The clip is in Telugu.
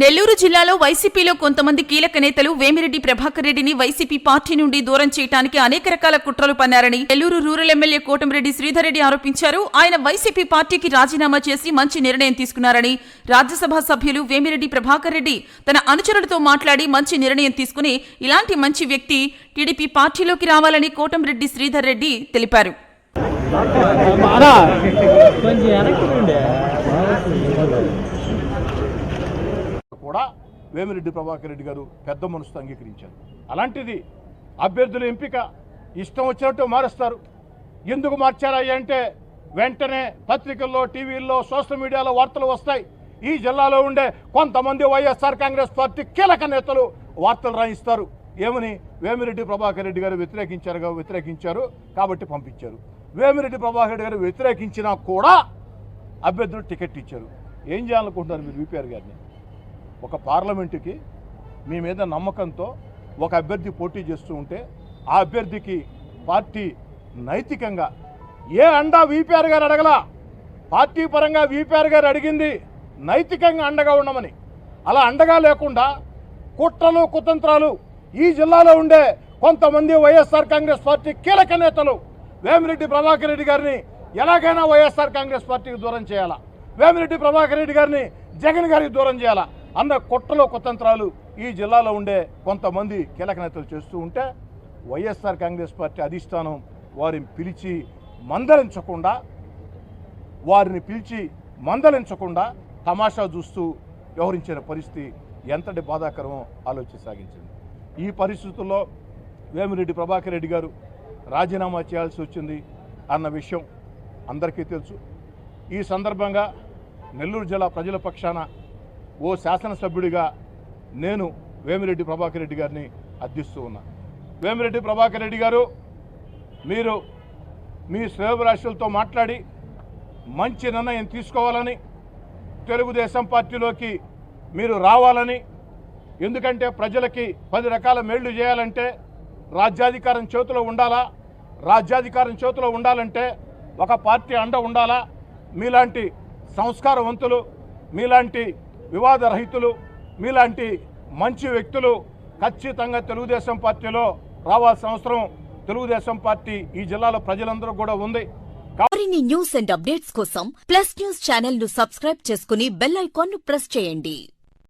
నెల్లూరు జిల్లాలో వైసీపీలో కొంతమంది కీలక నేతలు వేమిరెడ్డి ప్రభాకర్ రెడ్డిని వైసీపీ పార్టీ నుండి దూరం చేయడానికి అనేక రకాల కుట్రలు పన్నారని నెల్లూరు రూరల్ ఎమ్మెల్యే కోటమిరెడ్డి శ్రీధర్ రెడ్డి ఆరోపించారు. ఆయన వైసీపీ పార్టీకి రాజీనామా చేసి మంచి నిర్ణయం తీసుకున్నారని రాజ్యసభ సభ్యులు వేమిరెడ్డి ప్రభాకర్ రెడ్డి తన అనుచరులతో మాట్లాడి మంచి నిర్ణయం తీసుకుని ఇలాంటి మంచి వ్యక్తి టీడీపీ పార్టీలోకి రావాలని కోటమిరెడ్డి శ్రీధర్ రెడ్డి తెలిపారు కొంచెం వెనక్కి ఉండే కూడా వేమిరెడ్డి ప్రభాకర్ రెడ్డి గారు పెద్ద మనసుతో అంగీకరించారు. అలాంటిది అభ్యర్థుల ఎంపిక ఇష్టం వచ్చినట్టు మారుస్తారు. ఎందుకు మార్చారా అంటే వెంటనే పత్రికల్లో టీవీల్లో సోషల్ మీడియాలో వార్తలు వస్తాయి. ఈ జిల్లాలో ఉండే కొంతమంది వైఎస్ఆర్ కాంగ్రెస్ పార్టీ కీలక నేతలు వార్తలు రాయిస్తారు. ఏమని? వేమిరెడ్డి ప్రభాకర్ రెడ్డి గారు వ్యతిరేకించారు వ్యతిరేకించారు కాబట్టి పంపించారు. వేమిరెడ్డి ప్రభాకర్ రెడ్డి గారు వ్యతిరేకించినా కూడా అభ్యర్థులు టికెట్ ఇచ్చారు. ఏం చేయాలనుకుంటున్నారు మీరు విపిఆర్ గారిని? ఒక పార్లమెంటుకి మీ మీద నమ్మకంతో ఒక అభ్యర్థి పోటీ చేస్తూ ఉంటే ఆ అభ్యర్థికి పార్టీ నైతికంగా ఏ అండా వీపీఆర్ గారు అడగలా? పార్టీ పరంగా వీపీఆర్ గారు అడిగింది నైతికంగా అండగా ఉండమని. అలా అండగా లేకుండా కుట్రలు కుతంత్రాలు ఈ జిల్లాలో ఉండే కొంతమంది వైఎస్ఆర్ కాంగ్రెస్ పార్టీ కీలక నేతలు వేమిరెడ్డి ప్రభాకర్ రెడ్డి గారిని ఎలాగైనా వైఎస్ఆర్ కాంగ్రెస్ పార్టీకి దూరం చేయాలా? వేమిరెడ్డి ప్రభాకర్ రెడ్డి గారిని జగన్ గారికి దూరం చేయాలా? అన్న కుట్రలో కుతంత్రాలు ఈ జిల్లాలో ఉండే కొంతమంది కీలక నేతలు చేస్తూ ఉంటే వైఎస్ఆర్ కాంగ్రెస్ పార్టీ అధిష్టానం వారిని పిలిచి మందలించకుండా వారిని పిలిచి మందలించకుండా తమాషా చూస్తూ వ్యవహరించిన పరిస్థితి ఎంతటి బాధాకరమో ఆలోచించసాగించింది. ఈ పరిస్థితుల్లో వేమిరెడ్డి ప్రభాకర్ రెడ్డి గారు రాజీనామా చేయాల్సి వచ్చింది అన్న విషయం అందరికీ తెలుసు. ఈ సందర్భంగా నెల్లూరు జిల్లా ప్రజల పక్షాన ఓ శాసనసభ్యుడిగా నేను వేమిరెడ్డి ప్రభాకర్ రెడ్డి గారిని అర్థిస్తూ ఉన్నాను వేమిరెడ్డి ప్రభాకర్ రెడ్డి గారు మీరు మీ శ్రేయభిలాషులతో మాట్లాడి మంచి నిర్ణయం తీసుకోవాలని తెలుగుదేశం పార్టీలోకి మీరు రావాలని ఎందుకంటే ప్రజలకి పది రకాల మేళ్ళు చేయాలంటే రాజ్యాధికారం చేతిలో ఉండాలా రాజ్యాధికారం చేతిలో ఉండాలంటే ఒక పార్టీ అండ ఉండాలా మీలాంటి సంస్కారవంతులు మీలాంటి వివాదరహితులు మీలాంటి మంచి వ్యక్తులు ఖచ్చితంగా తెలుగుదేశం పార్టీలో రావాల్సిన అవసరం తెలుగుదేశం పార్టీ ఈ జిల్లాలో ప్రజలందరూ కూడా ఉంది. మరిన్ని న్యూస్ అండ్ అప్డేట్స్ కోసం ప్లస్ న్యూస్ ఛానల్ను సబ్స్క్రైబ్ చేసుకుని బెల్ ఐకాన్ను ప్రెస్ చేయండి.